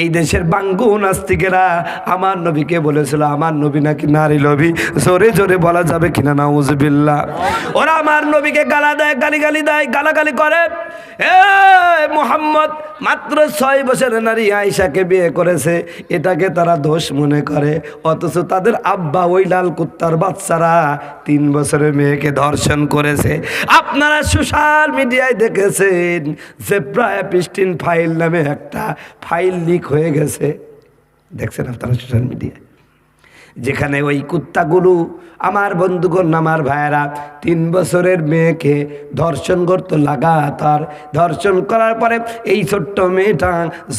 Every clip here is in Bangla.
এই দেশের বাঙ্গু নাস্তিকেরা আমার নবীকে বলেছিল, আমার নবী নাকি নারী লবি জোরে জোরে বলা যাবে কিনা নাউজবিল্লা ওরা আমার নবীকে গালা দেয়, গালি গালি দেয়, গালাগালি করে। এ মোহাম্মদ, মাত্র ছয় বছরের নারী আয়সাকে বিয়ে করেছে, এটাকে তারা দোষ মনে করে। অথচ তাদের আব্বা ওই লাল কুত্তার বাচ্চারা তিন বছরের মেয়েকে ধর্ষণ করেছে। আপনারা সোশ্যাল মিডিয়ায় দেখেছেন যে প্রায় পিস্টিন ফাইল নামে একটা ফাইল লিক হয়ে গেছে দেখছেন আপনারা সোশ্যাল মিডিয়ায় যেখানে ওই কুত্তাগুলো আমার বন্ধুগণ, আমার ভাইয়েরা তিন বছরের মেয়েকে ধর্ষণ করতো লাগাতার। ধর্ষণ করার পরে এই ছোট্ট মেয়েটা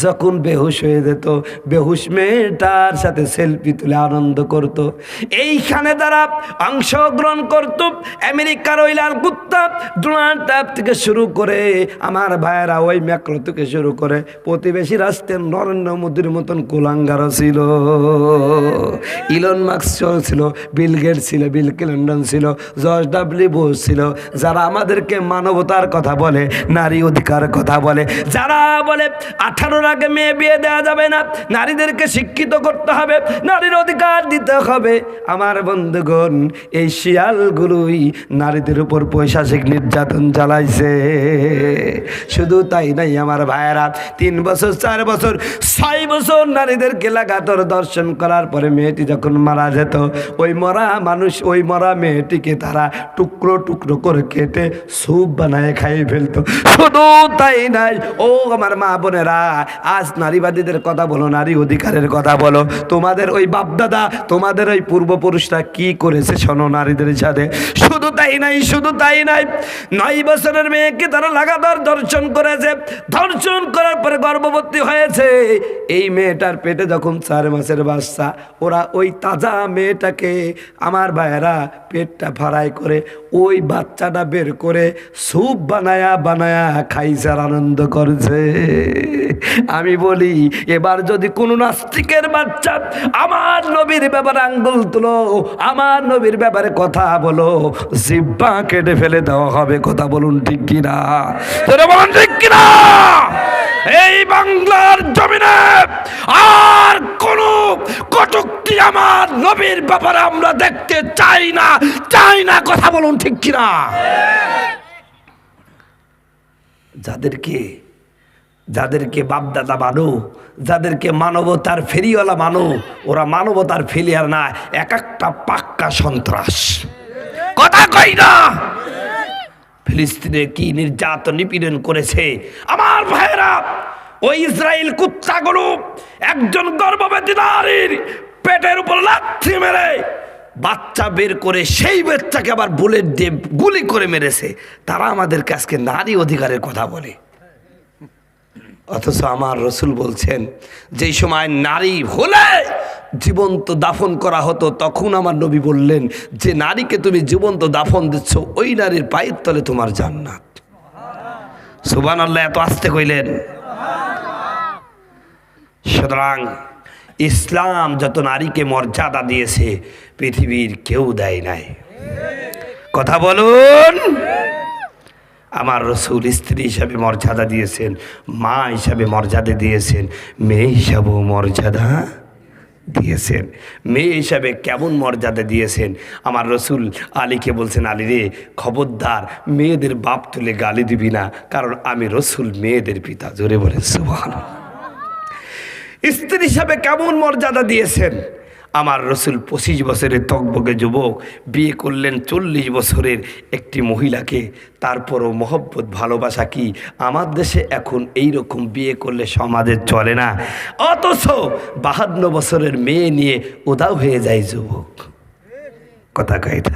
যখন বেহুশ হয়ে যেত, বেহুশ মেয়েটার সাথে সেলফি তুলে আনন্দ করত। এইখানে তারা অংশগ্রহণ করত। আমেরিকার ওই লাল কুত্তা ডোনাল্ড ট্রাম্প থেকে শুরু করে আমার ভাইয়েরা ওই ম্যাক্রো থেকে শুরু করে প্রতিবেশী রাষ্ট্রের নরেন্দ্র মোদীর মতন কুলাঙ্গারও ছিল। ইলন মার্কস ছিল বিল গেটস ছিল বিল ক্লিন্টন ছিল জর্জ ডাব্লিউ বুশ ছিল, যারা আমাদেরকে মানবতার কথা বলে, নারী অধিকার কথা বলে, যারা বলে আঠারোর আগে মেয়ে বিয়ে দেওয়া যাবে না, নারীদেরকে শিক্ষিত করতে হবে, নারীর অধিকার দিতে হবে। আমার বন্ধুগণ, এই শিয়ালগুলোই নারীদের উপর পৈশাচিক নির্যাতন চালাইছে। শুধু তাই নাই আমার ভাইয়েরা, তিন বছর, চার বছর, ছয় বছর নারীদেরকে লাগাতার দর্শন করার পরে মেয়েটি যখন মারা যেত, ওই মরা মানুষ, ওই মরা মেয়েটিকে তারা টুকরো টুকরো করে কেটে স্যুপ বানায় খাইয়ে ফেলতো। শুধু তাই নাই ও আমার মা বোনেরা, আজ নারীবাদীদের কথা বলো, নারী অধিকারের কথা বলো। তোমাদের ওই বাপদাদা, তোমাদের ওই পূর্বপুরুষরা কি করেছে শোনো নারীদের সাথে শুধু তাই নাই শুধু তাই নাই নয় বছরের মেয়েকে তারা লাগাতার ধর্ষণ করেছে। ধর্ষণ করার পরে গর্ভবতী হয়েছে। এই মেয়েটার পেটে যখন চার মাসের বাচ্চা, ওরা ওই তাজা মেয়েটাকে আমার ভাইয়েরা পেটটা ফাড়াই করে ওই বাচ্চাটা বের করে স্যুপ বানায়া বানায়া খাইসার আনন্দ করছে। আমি বলি, এবার যদি কোনো নাস্তিকের বাচ্চা আমার নবীর ব্যাপারে আঙ্গুল তুলো, আমার নবীর ব্যাপারে কথা বলো, জিব্বা কেটে ফেলে দেওয়া হবে, কথা বলুন ঠিক কিনা? বলুন ঠিক কিনা? এই বাংলার জমিনে আর কোন কটুক্তি আমার, নবীর ব্যাপারে আমরা দেখতে চাই না চাই না কথা বলুন ঠিক কিনা? যাদেরকে যাদেরকে বাপদাদা মানো যাদেরকে মানবতার ফেরিওয়ালা মানো ওরা মানবতার ফেলিয়ার না, এক একটা পাক্কা সন্ত্রাস। কথা কই না? ফিলিস্তিনে কি নির্যাতন নিপীড়ন করেছে? আমার ভাইয়েরা ওই ইসরায়েল কুত্তাগুলো একজন গর্ভবতী নারীর পেটের উপর লাথি মেরে বাচ্চা বের করে সেই বাচ্চাকে আবার বুলেট দিয়ে গুলি করে মেরেছে। তারা আমাদেরকে আজকে নারী অধিকারের কথা বলে। অথচ আমার রসুল বলছেন, যেই সময় নারী হলে জীবন্ত দাফন করা হতো, তখন আমার নবী বললেন, যে নারীকে তুমি জীবন্ত দাফন দিচ্ছ, ওই নারীর পায়ের তলে তোমার জান্নাত। সুবান আল্লাহ এত আসতে কইলেন। সুতরাং ইসলাম যত নারীকে মর্যাদা দিয়েছে, পৃথিবীর কেউ দেয় নাই। কথা বলুন। আমার রসুল স্ত্রী হিসাবে মর্যাদা দিয়েছেন, মা হিসাবে মর্যাদা দিয়েছেন, মেয়ে হিসাবেও মর্যাদা দিয়েছেন। মেয়ে হিসাবে কেমন মর্যাদা দিয়েছেন? আমার রসুল আলীকে বলছেন, আলী রে, খবরদার, মেয়েদের বাপ তুলে গালি দিবি না। কারণ আমি রসুল মেয়েদের পিতা। জোরে বলেন সুবহান স্ত্রী হিসাবে কেমন মর্যাদা দিয়েছেন? আমার রসুল পঁচিশ বছরের তকবকে যুবক বিয়ে করলেন চল্লিশ বছরের একটি মহিলাকে। তারপরও মহব্বত, ভালোবাসা কি আমার দেশে এখন এই রকম বিয়ে করলে সমাজে চলে না? অথচ বাহান্ন বছরের মেয়ে নিয়ে উদাও হয়ে যায় যুবক। কথা কয়টা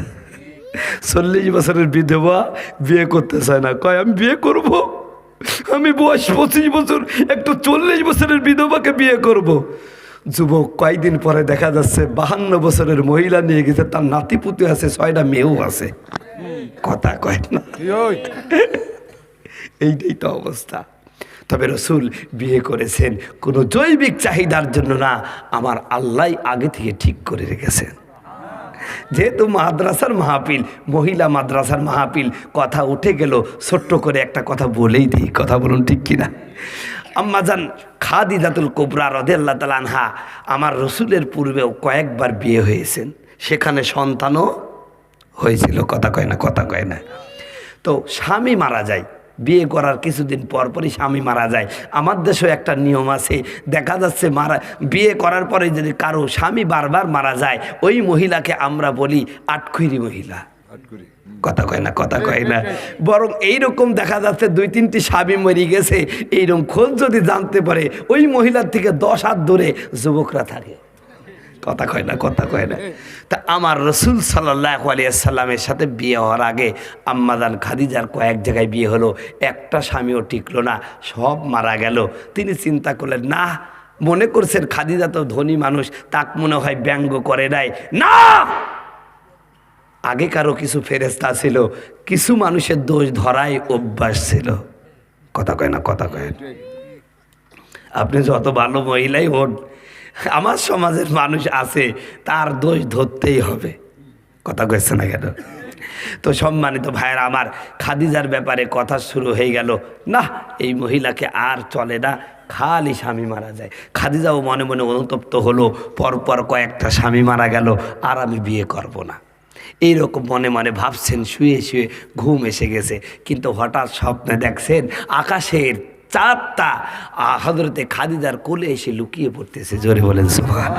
চল্লিশ বছরের বিধবা বিয়ে করতে চায় না। কয়, আমি বিয়ে করব। আমি বয়স পঁচিশ বছর একটু চল্লিশ বছরের বিধবাকে বিয়ে করব। যুবক কয়েকদিন পরে দেখা যাচ্ছে বাহান্ন বছরের মহিলা নিয়ে গেছে তার নাতি নাতিপুতি আছে ছয়টা মেয়েও আছে। কথা কয় না। এইটাই তো অবস্থা। তবে রসুল বিয়ে করেছেন কোনো জৈবিক চাহিদার জন্য না আমার আল্লাহ আগে থেকে ঠিক করে রেখেছেন। যেহেতু মাদ্রাসার মাহফিল, মহিলা মাদ্রাসার মাহফিল, কথা উঠে গেল, ছোট্ট করে একটা কথা বলেই দিই, কথা বলুন ঠিক কিনা? আম্মাজান খাদিজাতুল কোবরা রদে আল্লাহ তালা আমার রসুলের পূর্বেও কয়েকবার বিয়ে হয়েছেন, সেখানে সন্তানও হয়েছিল, কথা কয় না, কথা কয় না। তো স্বামী মারা যায় বিয়ে করার কিছুদিন পর পরই স্বামী মারা যায়। আমার দেশেও একটা নিয়ম আছে। দেখা যাচ্ছে মারা বিয়ে করার পরে যদি কারও স্বামী বারবার মারা যায় ওই মহিলাকে আমরা বলি আটখুইরি মহিলা। কথা কয় না কথা কয় না। বরং এইরকম দেখা যাচ্ছে দুই তিনটি স্বামী মরে গেছে। এইরকম খোঁজ যদি জানতে পারে ওই মহিলার থেকে দশ হাত দূরে যুবকরা থাকে। কথা কয় না, কথা কয় না। তা আমার রসুল সাল্লাহ আলিয়াল্লামের সাথে বিয়ে হওয়ার আগে আম্মাদান খাদিজার কয়েক জায়গায় বিয়ে হলো, একটা স্বামীও টিকলো না, সব মারা গেল। তিনি চিন্তা করলেন, না, মনে করছেন খাদিজা তো ধনী মানুষ, তাক মনে হয় ব্যঙ্গ করে নাই। না! আগেকারও কিছু ফেরেস্তা ছিল, কিছু মানুষের দোষ ধরাই অভ্যাস ছিল। কথা কয় না, কথা কয়। আপনি যত ভালো মহিলাই হন আমার সমাজের মানুষ আছে, তার দোষ ধরতেই হবে। কথা কয়েছে না কেন? তো সম্মানিত ভাইয়ের, আমার খাদিজার ব্যাপারে কথা শুরু হয়ে গেল। না এই মহিলাকে আর চলে না, খালি স্বামী মারা যায়। খাদিজাও মনে মনে অনুতপ্ত হলো, পরপর কয়েকটা স্বামী মারা গেল, আর আমি বিয়ে করব না। এইরকম মনে মনে ভাবছেন, শুয়ে শুয়ে ঘুম এসে গেছে। কিন্তু হঠাৎ স্বপ্নে দেখছেন, আকাশের চাঁদটা হজরতে খাদিজার কোলে এসে লুকিয়ে পড়তেছে, জোরে বলেন সুভান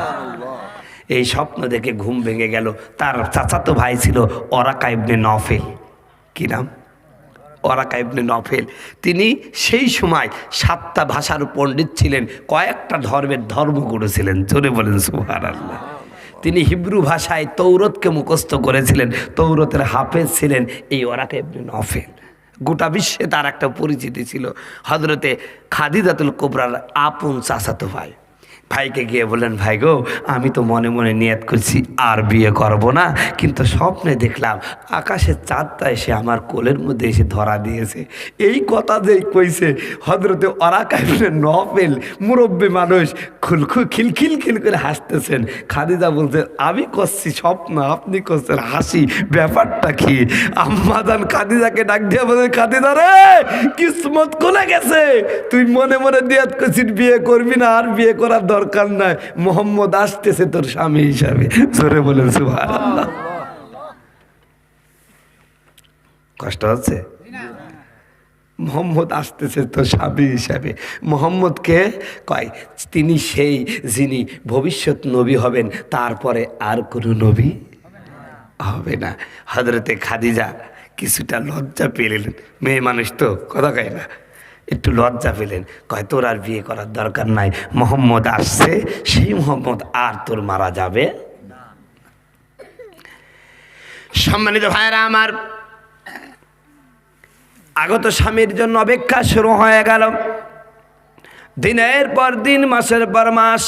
এই স্বপ্ন দেখে ঘুম ভেঙে গেল। তার চাচাতো ভাই ছিল অরাকা ইবনে নফেল। কি নাম? অরাকা ইবনে নফেল। তিনি সেই সময় সাতটা ভাষার পণ্ডিত ছিলেন, কয়েকটা ধর্মের ধর্মগুরু ছিলেন, জোরে বলেন সুহার আল্লাহ তিনি হিব্রু ভাষায় তৌরতকে মুখস্থ করেছিলেন, তৌরতের হাফেজ ছিলেন এই ওরাকা ইবনে নফেল। গোটা বিশ্বে তার একটা পরিচিতি ছিল। হজরতে খাদিদাতুল কোবরার আপন চাচাতো ভাই। ভাইকে গিয়ে বললেন, ভাই গো, আমি তো মনে মনে নিয়ত করছি, আর বিয়ে করব না। কিন্তু স্বপ্নে দেখলাম, আকাশের চাঁদটা এসে আমার কোলের মধ্যে এসে ধরা দিয়েছে। এই কথা যেই কইছে হজরতে ওরা কাইলে নফেল মুরব্বী মানুষ খুলখু খিলখিল খিল করে হাসতেছেন। খাদিজা বলছে, আমি করছি স্বপ্ন, আপনি করছেন হাসি, ব্যাপারটা কি? আম্মাদান খাদিজাকে ডাক দিয়ে বলেন খাদিজা রে, কিসমত খুলে গেছে? তুই মনে মনে দিয়াত করছিস, বিয়ে করবি না, আর বিয়ে করার দরকার নাই। মোহাম্মদ আসতেছে তোর স্বামী হিসাবে। জোরে বলেন, সুবহানাল্লাহ। কষ্ট হচ্ছে? মোহাম্মদ আসতেছে তো স্বামী হিসাবে। মোহাম্মদকে কয়, তিনি সেই যিনি ভবিষ্যৎ নবী হবেন, তারপরে আর কোনো নবী হবে না। হজরতে খাদিজা কিছুটা লজ্জা পেলেন মেয়ে মানুষ তো, কথা কয় না। একটু লজ্জা পেলেন। কয়, তোর আর বিয়ে করার দরকার নাই। মোহাম্মদ আসছে, সেই মোহাম্মদ আর তোর মারা যাবে সম্মানিত ভাইরা আমার আগত স্বামীর জন্য অপেক্ষা শুরু হয়ে গেল। দিনের পর দিন, মাসের পর মাস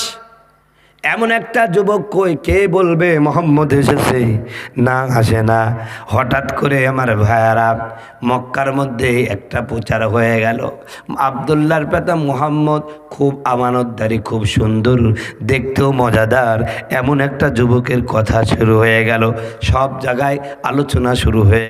এমন একটা যুবক কই, কে বলবে মোহাম্মদ এসেছে? না, আসে না। হঠাৎ করে আমার ভাইয়ারা মক্কার মধ্যে একটা প্রচার হয়ে গেল। আবদুল্লার পেতা মোহাম্মদ খুব আমানতদারি, খুব সুন্দর, দেখতেও মজাদার। এমন একটা যুবকের কথা শুরু হয়ে গেল। সব জায়গায় আলোচনা শুরু হয়ে